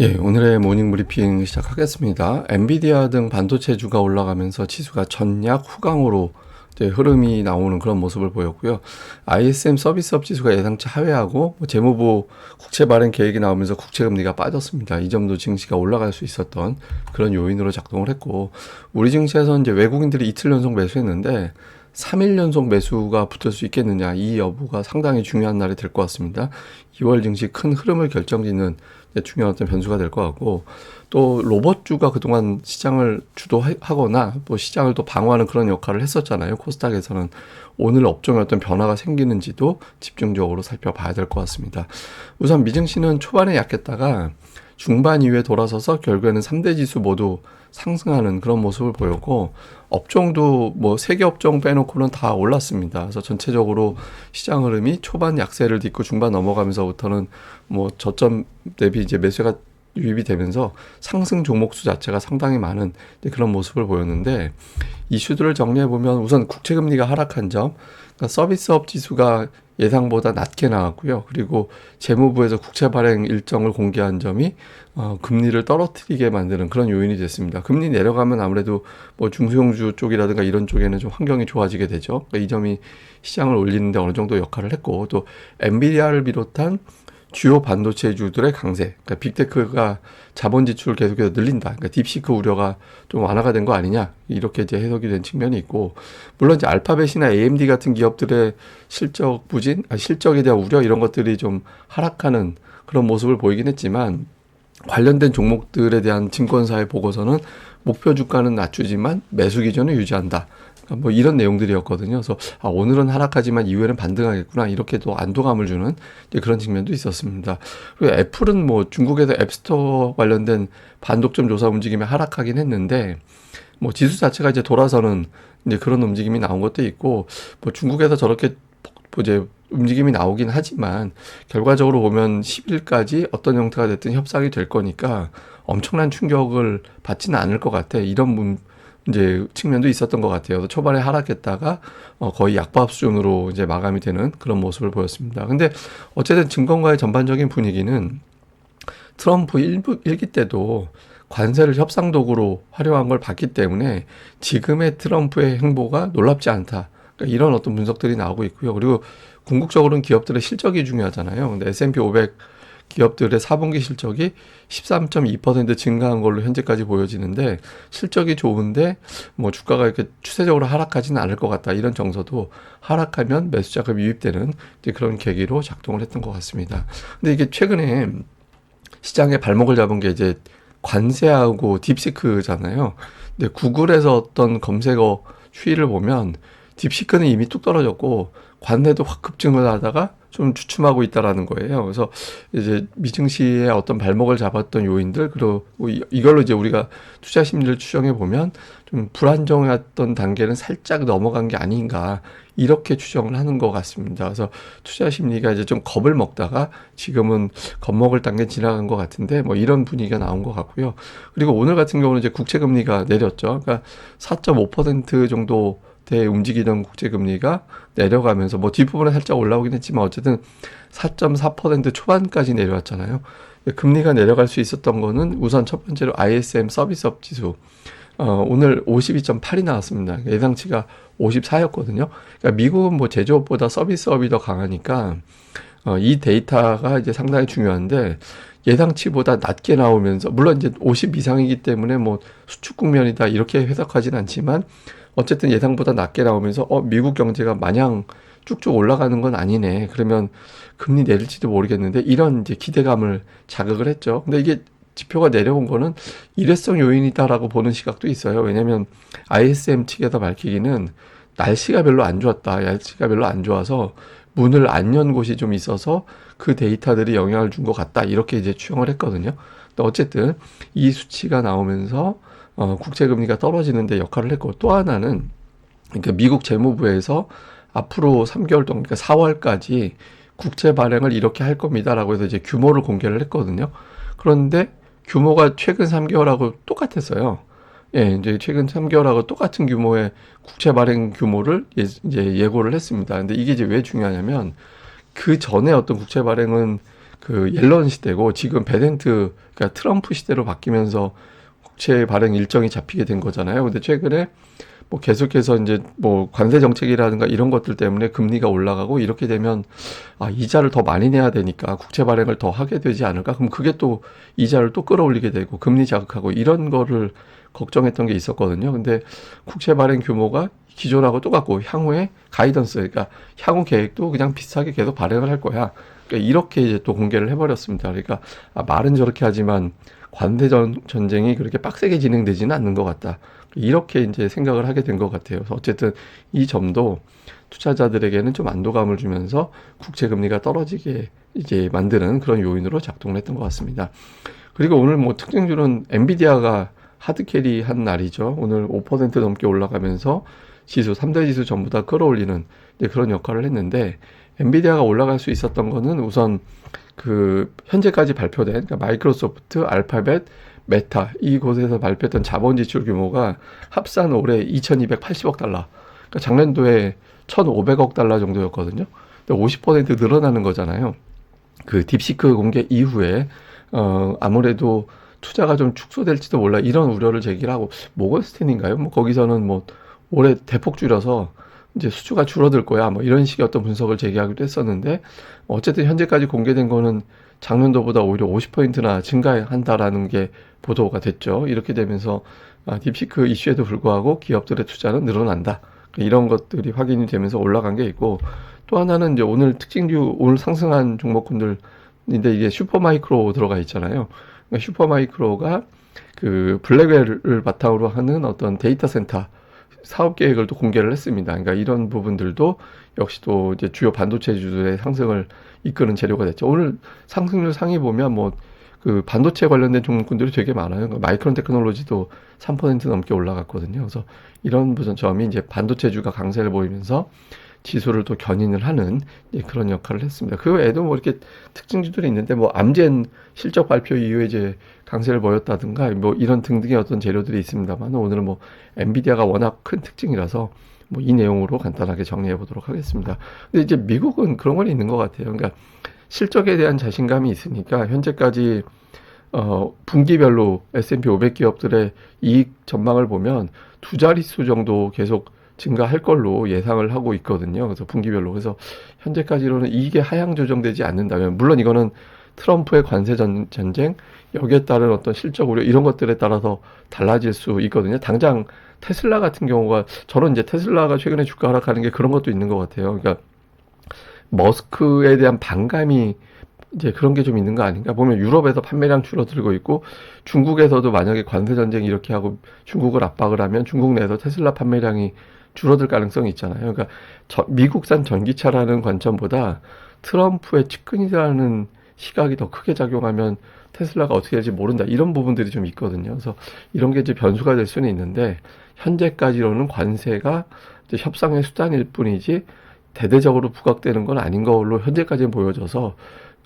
예, 오늘의 모닝 브리핑 시작하겠습니다. 엔비디아 등 반도체주가 올라가면서 지수가 전약 후강으로 흐름이 나오는 그런 모습을 보였고요. ISM 서비스업 지수가 예상치 하회하고 뭐 재무부 국채 발행 계획이 나오면서 국채 금리가 빠졌습니다. 이 점도 증시가 올라갈 수 있었던 그런 요인으로 작동을 했고 우리 증시에서 이제 외국인들이 이틀 연속 매수했는데 3일 연속 매수가 붙을 수 있겠느냐 이 여부가 상당히 중요한 날이 될 것 같습니다. 2월 증시 큰 흐름을 결정짓는 중요한 어떤 변수가 될 것 같고 또 로봇주가 그동안 시장을 주도하거나 또 시장을 또 방어하는 그런 역할을 했었잖아요. 코스닥에서는 오늘 업종에 어떤 변화가 생기는지도 집중적으로 살펴봐야 될 것 같습니다. 우선 미증시는 초반에 약했다가 중반 이후에 돌아서서 결국에는 3대 지수 모두 상승하는 그런 모습을 보였고 업종도 뭐 세계 업종 빼놓고는 다 올랐습니다. 그래서 전체적으로 시장 흐름이 초반 약세를 딛고 중반 넘어가면서부터는 뭐 저점 대비 이제 매수가 유입이 되면서 상승 종목 수 자체가 상당히 많은 그런 모습을 보였는데 이슈들을 정리해 보면 우선 국채 금리가 하락한 점, 그러니까 서비스업 지수가 예상보다 낮게 나왔고요. 그리고 재무부에서 국채 발행 일정을 공개한 점이 어, 금리를 떨어뜨리게 만드는 그런 요인이 됐습니다. 금리 내려가면 아무래도 뭐 중소형주 쪽이라든가 이런 쪽에는 좀 환경이 좋아지게 되죠. 그러니까 이 점이 시장을 올리는데 어느 정도 역할을 했고 또 엔비디아를 비롯한 주요 반도체주들의 강세, 그러니까 빅테크가 자본 지출을 계속해서 늘린다. 그러니까 딥시크 우려가 좀 완화가 된 거 아니냐 이렇게 이제 해석이 된 측면이 있고 물론 이제 알파벳이나 AMD 같은 기업들의 실적 부진, 아, 실적에 대한 우려 이런 것들이 좀 하락하는 그런 모습을 보이긴 했지만 관련된 종목들에 대한 증권사의 보고서는 목표 주가는 낮추지만 매수 기준을 유지한다. 뭐 이런 내용들이었거든요. 그래서 아, 오늘은 하락하지만 이후에는 반등하겠구나 이렇게 또 안도감을 주는 그런 측면도 있었습니다. 그리고 애플은 뭐 중국에서 앱스토어 관련된 반독점 조사 움직임이 하락하긴 했는데 뭐 지수 자체가 이제 돌아서는 이제 그런 움직임이 나온 것도 있고 뭐 중국에서 저렇게 이제 움직임이 나오긴 하지만 결과적으로 보면 10일까지 어떤 형태가 됐든 협상이 될 거니까 엄청난 충격을 받지는 않을 것 같아. 이런 문, 이제 측면도 있었던 것 같아요. 초반에 하락했다가 어 거의 약밥 수준으로 이제 마감이 되는 그런 모습을 보였습니다. 근데 어쨌든 증권가의 전반적인 분위기는 트럼프 일부, 일기 때도 관세를 협상 도구로 활용한 걸 봤기 때문에 지금의 트럼프의 행보가 놀랍지 않다. 그러니까 이런 어떤 분석들이 나오고 있고요. 그리고 궁극적으로는 기업들의 실적이 중요하잖아요. 근데 S&P 500 기업들의 4분기 실적이 13.2% 증가한 걸로 현재까지 보여지는데 실적이 좋은데 뭐 주가가 이렇게 추세적으로 하락하지는 않을 것 같다 이런 정서도 하락하면 매수 자금이 유입되는 그런 계기로 작동을 했던 것 같습니다. 근데 이게 최근에 시장에 발목을 잡은 게 이제 관세하고 딥시크잖아요. 근데 구글에서 어떤 검색어 추이를 보면 딥시크는 이미 뚝 떨어졌고 관내도 확 급증을 하다가 좀 주춤하고 있다라는 거예요. 그래서 이제 미증시의 어떤 발목을 잡았던 요인들 그리고 이걸로 이제 우리가 투자 심리를 추정해 보면 좀 불안정했던 단계는 살짝 넘어간 게 아닌가 이렇게 추정을 하는 것 같습니다. 그래서 투자 심리가 이제 좀 겁을 먹다가 지금은 겁먹을 단계 지나간 것 같은데 뭐 이런 분위기가 나온 것 같고요. 그리고 오늘 같은 경우는 이제 국채 금리가 내렸죠. 그러니까 4.5% 정도 대 움직이던 국제금리가 내려가면서 뭐 뒷부분에 살짝 올라오긴 했지만 어쨌든 4.4% 초반까지 내려왔잖아요. 금리가 내려갈 수 있었던 거는 우선 첫 번째로 ISM 서비스업 지수. 어, 오늘 52.8이 나왔습니다. 예상치가 54였거든요. 그러니까 미국은 뭐 제조업보다 서비스업이 더 강하니까 어, 이 데이터가 이제 상당히 중요한데 예상치보다 낮게 나오면서 물론 이제 50 이상이기 때문에 뭐 수축 국면이다 이렇게 해석하진 않지만 어쨌든 예상보다 낮게 나오면서 어 미국 경제가 마냥 쭉쭉 올라가는 건 아니네. 그러면 금리 내릴지도 모르겠는데 이런 이제 기대감을 자극을 했죠. 근데 이게 지표가 내려온 거는 일회성 요인이다라고 보는 시각도 있어요. 왜냐하면 ISM 측에서 밝히기는 날씨가 별로 안 좋았다. 날씨가 별로 안 좋아서 문을 안 연 곳이 좀 있어서 그 데이터들이 영향을 준 것 같다. 이렇게 이제 추정을 했거든요. 어쨌든 이 수치가 나오면서 어, 국채금리가 떨어지는데 역할을 했고 또 하나는 그러니까 미국 재무부에서 앞으로 3개월 동안 그러니까 4월까지 국채 발행을 이렇게 할 겁니다라고 해서 이제 규모를 공개를 했거든요. 그런데 규모가 최근 3개월하고 똑같았어요. 예, 이제 최근 3개월하고 똑같은 규모의 국채 발행 규모를 예, 이제 예고를 했습니다. 근데 이게 이제 왜 중요하냐면 그 전에 어떤 국채 발행은 그 옐런 시대고 지금 베덴트 그러니까 트럼프 시대로 바뀌면서 국채 발행 일정이 잡히게 된 거잖아요. 근데 최근에 뭐 계속해서 이제 뭐 관세 정책이라든가 이런 것들 때문에 금리가 올라가고 이렇게 되면 아 이자를 더 많이 내야 되니까 국채 발행을 더 하게 되지 않을까? 그럼 그게 또 이자를 또 끌어올리게 되고 금리 자극하고 이런 거를 걱정했던 게 있었거든요. 근데 국채 발행 규모가 기존하고 똑같고 향후에 가이던스 그러니까 향후 계획도 그냥 비슷하게 계속 발행을 할 거야. 그러니까 이렇게 이제 또 공개를 해버렸습니다. 그러니까 아, 말은 저렇게 하지만 관세 전, 전쟁이 그렇게 빡세게 진행되지는 않는 것 같다. 이렇게 이제 생각을 하게 된 것 같아요. 어쨌든 이 점도 투자자들에게는 좀 안도감을 주면서 국채 금리가 떨어지게 이제 만드는 그런 요인으로 작동을 했던 것 같습니다. 그리고 오늘 뭐 특징주는 엔비디아가 하드캐리 한 날이죠. 오늘 5% 넘게 올라가면서 지수, 3대 지수 전부 다 끌어올리는 그런 역할을 했는데 엔비디아가 올라갈 수 있었던 거는 우선 그 현재까지 발표된 그러니까 마이크로소프트, 알파벳, 메타 이곳에서 발표했던 자본 지출 규모가 합산 올해 2,280억 달러. 그러니까 작년도에 1,500억 달러 정도였거든요. 근데 50% 늘어나는 거잖아요. 그 딥시크 공개 이후에 어 아무래도 투자가 좀 축소될지도 몰라 이런 우려를 제기하고 모건스탠인가요? 뭐 거기서는 뭐 올해 대폭 줄여서 이제 수주가 줄어들 거야 뭐 이런 식의 어떤 분석을 제기하기도 했었는데 어쨌든 현재까지 공개된 거는 작년도보다 오히려 50포인트나 증가한다라는 게 보도가 됐죠. 이렇게 되면서 아, 딥시크 이슈에도 불구하고 기업들의 투자는 늘어난다. 이런 것들이 확인이 되면서 올라간 게 있고 또 하나는 이제 오늘 특징주 오늘 상승한 종목군들인데 이게 슈퍼마이크로 들어가 있잖아요. 그러니까 슈퍼마이크로가 그 블랙웰을 바탕으로 하는 어떤 데이터 센터 사업 계획을 또 공개를 했습니다. 그러니까 이런 부분들도 역시 또 이제 주요 반도체주들의 상승을 이끄는 재료가 됐죠. 오늘 상승률 상위 보면 뭐 그 반도체 관련된 종목군들이 되게 많아요. 그러니까 마이크론 테크놀로지도 3% 넘게 올라갔거든요. 그래서 이런 부분 점이 이제 반도체주가 강세를 보이면서 지수를 또 견인을 하는 그런 역할을 했습니다. 그 외에도 뭐 이렇게 특징주들이 있는데 뭐 암젠 실적 발표 이후에 이제 강세를 보였다든가 뭐 이런 등등의 어떤 재료들이 있습니다만 오늘은 뭐 엔비디아가 워낙 큰 특징이라서 뭐 이 내용으로 간단하게 정리해 보도록 하겠습니다. 근데 이제 미국은 그런 건 있는 것 같아요. 그러니까 실적에 대한 자신감이 있으니까 현재까지 어, 분기별로 S&P 500 기업들의 이익 전망을 보면 두 자릿수 정도 계속 증가할 걸로 예상을 하고 있거든요. 그래서 분기별로. 그래서 현재까지로는 이게 하향 조정되지 않는다면, 물론 이거는 트럼프의 관세 전, 전쟁, 여기에 따른 어떤 실적 우려, 이런 것들에 따라서 달라질 수 있거든요. 당장 테슬라 같은 경우가, 저는 이제 테슬라가 최근에 주가 하락하는 게 그런 것도 있는 것 같아요. 그러니까, 머스크에 대한 반감이 이제 그런 게 좀 있는 거 아닌가? 보면 유럽에서 판매량 줄어들고 있고 중국에서도 만약에 관세 전쟁 이렇게 하고 중국을 압박을 하면 중국 내에서 테슬라 판매량이 줄어들 가능성이 있잖아요. 그러니까 저, 미국산 전기차라는 관점보다 트럼프의 측근이라는 시각이 더 크게 작용하면 테슬라가 어떻게 될지 모른다. 이런 부분들이 좀 있거든요. 그래서 이런 게 이제 변수가 될 수는 있는데 현재까지로는 관세가 협상의 수단일 뿐이지 대대적으로 부각되는 건 아닌 걸로 현재까지는 보여져서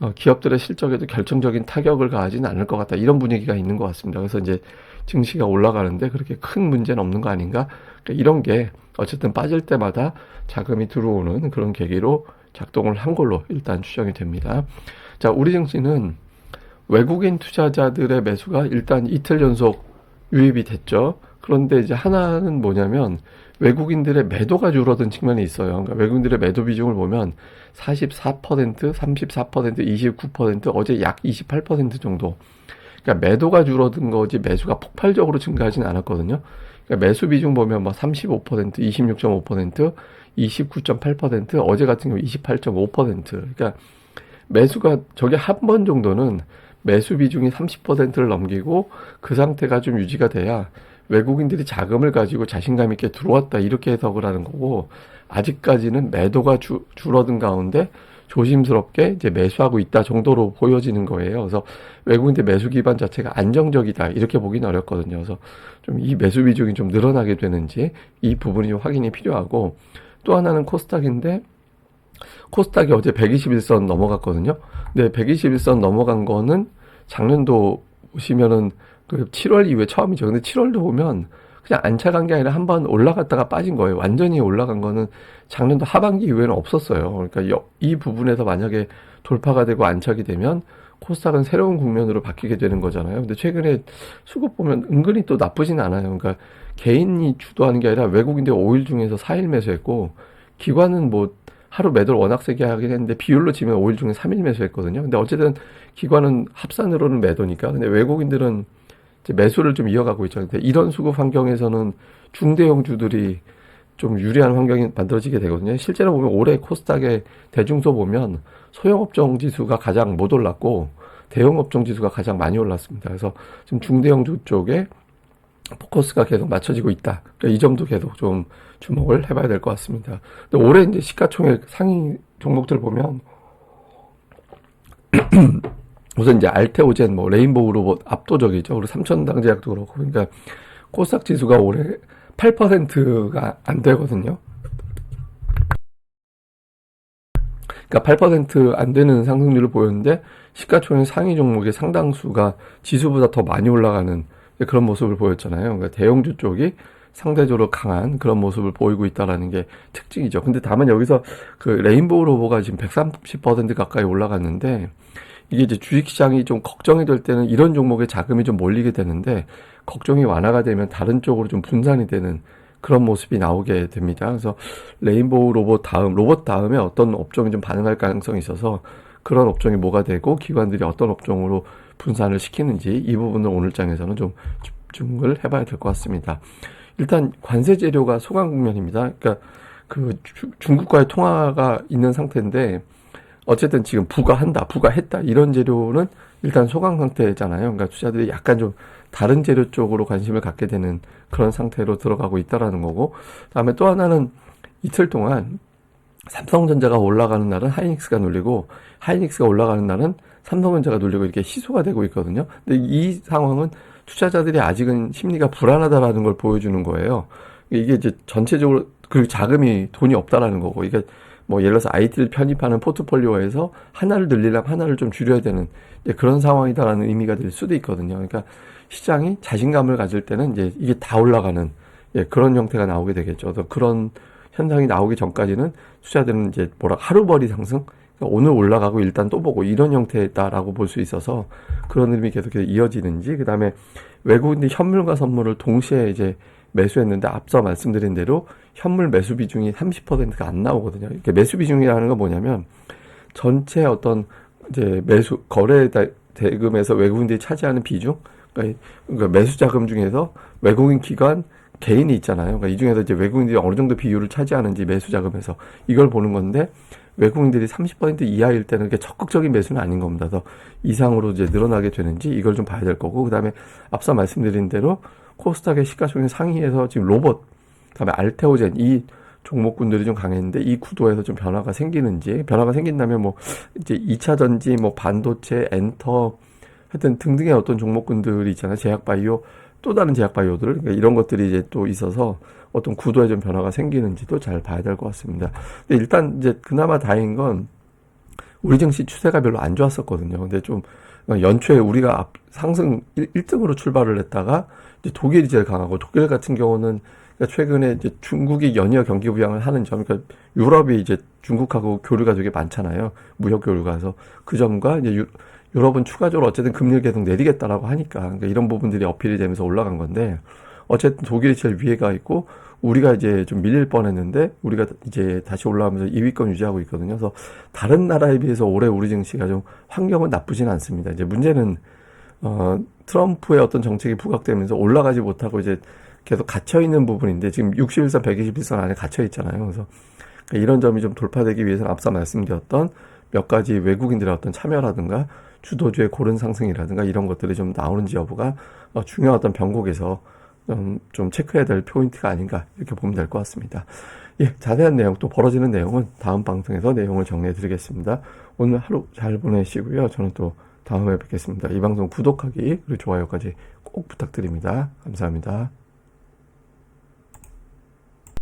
어, 기업들의 실적에도 결정적인 타격을 가하지는 않을 것 같다. 이런 분위기가 있는 것 같습니다. 그래서 이제 증시가 올라가는데 그렇게 큰 문제는 없는 거 아닌가? 이런 게 어쨌든 빠질 때마다 자금이 들어오는 그런 계기로 작동을 한 걸로 일단 추정이 됩니다. 자, 우리 증시는 외국인 투자자들의 매수가 일단 이틀 연속 유입이 됐죠. 그런데 이제 하나는 뭐냐면 외국인들의 매도가 줄어든 측면이 있어요. 그러니까 외국인들의 매도 비중을 보면 44%, 34%, 29% 어제 약 28% 정도. 그러니까 매도가 줄어든 거지 매수가 폭발적으로 증가하진 않았거든요. 그러니까 매수 비중 보면 뭐 35%, 26.5%, 29.8%, 어제 같은 경우 28.5%. 그러니까 매수가 저게 한 번 정도는 매수 비중이 30%를 넘기고 그 상태가 좀 유지가 돼야 외국인들이 자금을 가지고 자신감 있게 들어왔다 이렇게 해석을 하는 거고 아직까지는 매도가 주, 줄어든 가운데 조심스럽게 이제 매수하고 있다 정도로 보여지는 거예요. 그래서 외국인들 매수 기반 자체가 안정적이다 이렇게 보기는 어렵거든요. 그래서 좀 이 매수 비중이 좀 늘어나게 되는지 이 부분이 좀 확인이 필요하고 또 하나는 코스닥인데 코스닥이 어제 121선 넘어갔거든요. 근데 121선 넘어간 거는 작년도 보시면은 그 7월 이후에 처음이죠. 근데 7월도 보면 그냥 안착한 게 아니라 한 번 올라갔다가 빠진 거예요. 완전히 올라간 거는 작년도 하반기 이후에는 없었어요. 그러니까 이 부분에서 만약에 돌파가 되고 안착이 되면 코스닥은 새로운 국면으로 바뀌게 되는 거잖아요. 근데 최근에 수급 보면 은근히 또 나쁘진 않아요. 그러니까 개인이 주도하는 게 아니라 외국인들 5일 중에서 4일 매수했고 기관은 뭐 하루 매도를 워낙 세게 하긴 했는데 비율로 치면 5일 중에 3일 매수했거든요. 근데 어쨌든 기관은 합산으로는 매도니까. 근데 외국인들은 매수를 좀 이어가고 있죠. 근데 이런 수급 환경에서는 중대형주들이 좀 유리한 환경이 만들어지게 되거든요. 실제로 보면 올해 코스닥의 대중소 보면 소형업종 지수가 가장 못 올랐고 대형업종 지수가 가장 많이 올랐습니다. 그래서 지금 중대형주 쪽에 포커스가 계속 맞춰지고 있다. 그러니까 이 점도 계속 좀 주목을 해봐야 될 것 같습니다. 근데 올해 이제 시가총액 상위 종목들 보면 우선 이제 알테오젠, 뭐 레인보우 로봇 압도적이죠. 그리고 삼천당제약도 그렇고 그러니까 코스닥 지수가 올해 8%가 안 되거든요. 그러니까 8%안 되는 상승률을 보였는데 시가총액 상위 종목의 상당수가 지수보다 더 많이 올라가는 그런 모습을 보였잖아요. 그러니까 대형주 쪽이 상대적으로 강한 그런 모습을 보이고 있다라는 게 특징이죠. 근데 다만 여기서 그 레인보우 로보가 지금 130% 가까이 올라갔는데 이게 이제 주식시장이 좀 걱정이 될 때는 이런 종목에 자금이 좀 몰리게 되는데 걱정이 완화가 되면 다른 쪽으로 좀 분산이 되는 그런 모습이 나오게 됩니다. 그래서 레인보우 로봇 다음, 로봇 다음에 어떤 업종이 좀 반응할 가능성이 있어서 그런 업종이 뭐가 되고 기관들이 어떤 업종으로 분산을 시키는지 이 부분을 오늘 장에서는 좀 집중을 해봐야 될 것 같습니다. 일단 관세 재료가 소강 국면입니다. 그러니까 그 주, 중국과의 통화가 있는 상태인데 어쨌든 지금 부과한다, 부과했다 이런 재료는 일단 소강 상태잖아요. 그러니까 투자들이 약간 좀 다른 재료 쪽으로 관심을 갖게 되는 그런 상태로 들어가고 있다라는 거고, 그다음에 또 하나는 이틀 동안 삼성전자가 올라가는 날은 하이닉스가 눌리고 하이닉스가 올라가는 날은 삼성전자가 눌리고 이렇게 희소가 되고 있거든요. 근데 이 상황은 투자자들이 아직은 심리가 불안하다라는 걸 보여주는 거예요. 이게 이제 전체적으로 그리고 자금이 돈이 없다라는 거고 이게 뭐 예를 들어서 IT를 편입하는 포트폴리오에서 하나를 늘리려면 하나를 좀 줄여야 되는 그런 상황이다라는 의미가 될 수도 있거든요. 그러니까 시장이 자신감을 가질 때는 이제 이게 다 올라가는 예, 그런 형태가 나오게 되겠죠. 그래서 그런 현상이 나오기 전까지는 투자들은 이제 뭐라 하루벌이 상승 그러니까 오늘 올라가고 일단 또 보고 이런 형태다라고 볼 수 있어서 그런 흐름이 계속해서 이어지는지 그다음에 외국인들이 현물과 선물을 동시에 이제 매수했는데 앞서 말씀드린 대로 현물 매수 비중이 30%가 안 나오거든요. 이렇게 매수 비중이라는 건 뭐냐면 전체 어떤 이제 매수 거래 대금에서 외국인들이 차지하는 비중, 그러니까, 그러니까 매수 자금 중에서 외국인 기관 개인이 있잖아요. 그러니까 이 중에서 이제 외국인들이 어느 정도 비율을 차지하는지 매수 자금에서 이걸 보는 건데 외국인들이 30% 이하일 때는 그게 적극적인 매수는 아닌 겁니다. 더 이상으로 이제 늘어나게 되는지 이걸 좀 봐야 될 거고 그다음에 앞서 말씀드린 대로 코스닥의 시가총액 상위에서 지금 로봇, 그다음에 알테오젠 이 종목군들이 좀 강했는데 이 구도에서 좀 변화가 생기는지 변화가 생긴다면 뭐 이제 2차 전지, 뭐 반도체, 엔터 하여튼 등등의 어떤 종목군들이 있잖아요. 제약바이오 또 다른 제약바이오들 그러니까 이런 것들이 이제 또 있어서 어떤 구도에 좀 변화가 생기는지도 잘 봐야 될 것 같습니다. 근데 일단 이제 그나마 다행인 건 우리 증시 추세가 별로 안 좋았었거든요. 근데 좀 연초에 우리가 앞 상승 1, 등으로 출발을 했다가 이제 독일이 제일 강하고 독일 같은 경우는 그러니까 최근에 이제 중국이 연이어 경기 부양을 하는 점, 그러니까 유럽이 이제 중국하고 교류가 되게 많잖아요. 무역 교류가. 그래서 그 점과 이제 유, 유럽은 추가적으로 어쨌든 금리를 계속 내리겠다라고 하니까 그러니까 이런 부분들이 어필이 되면서 올라간 건데 어쨌든 독일이 제일 위에가 있고 우리가 이제 좀 밀릴 뻔했는데 우리가 이제 다시 올라가면서 2위권 유지하고 있거든요. 그래서 다른 나라에 비해서 올해 우리 증시가 좀 환경은 나쁘진 않습니다. 이제 문제는 어 트럼프의 어떤 정책이 부각되면서 올라가지 못하고 이제 계속 갇혀 있는 부분인데 지금 61선, 121선 안에 갇혀 있잖아요. 그래서 이런 점이 좀 돌파되기 위해서는 앞서 말씀드렸던 몇 가지 외국인들의 어떤 참여라든가 주도주의 고른 상승이라든가 이런 것들이 좀 나오는지 여부가 어, 중요한 어떤 변곡에서 좀, 좀 체크해야 될 포인트가 아닌가 이렇게 보면 될 것 같습니다. 예, 자세한 내용 또 벌어지는 내용은 다음 방송에서 내용을 정리해 드리겠습니다. 오늘 하루 잘 보내시고요. 저는 또 다음에 뵙겠습니다. 이 방송 구독하기 그리고 좋아요까지 꼭 부탁드립니다. 감사합니다.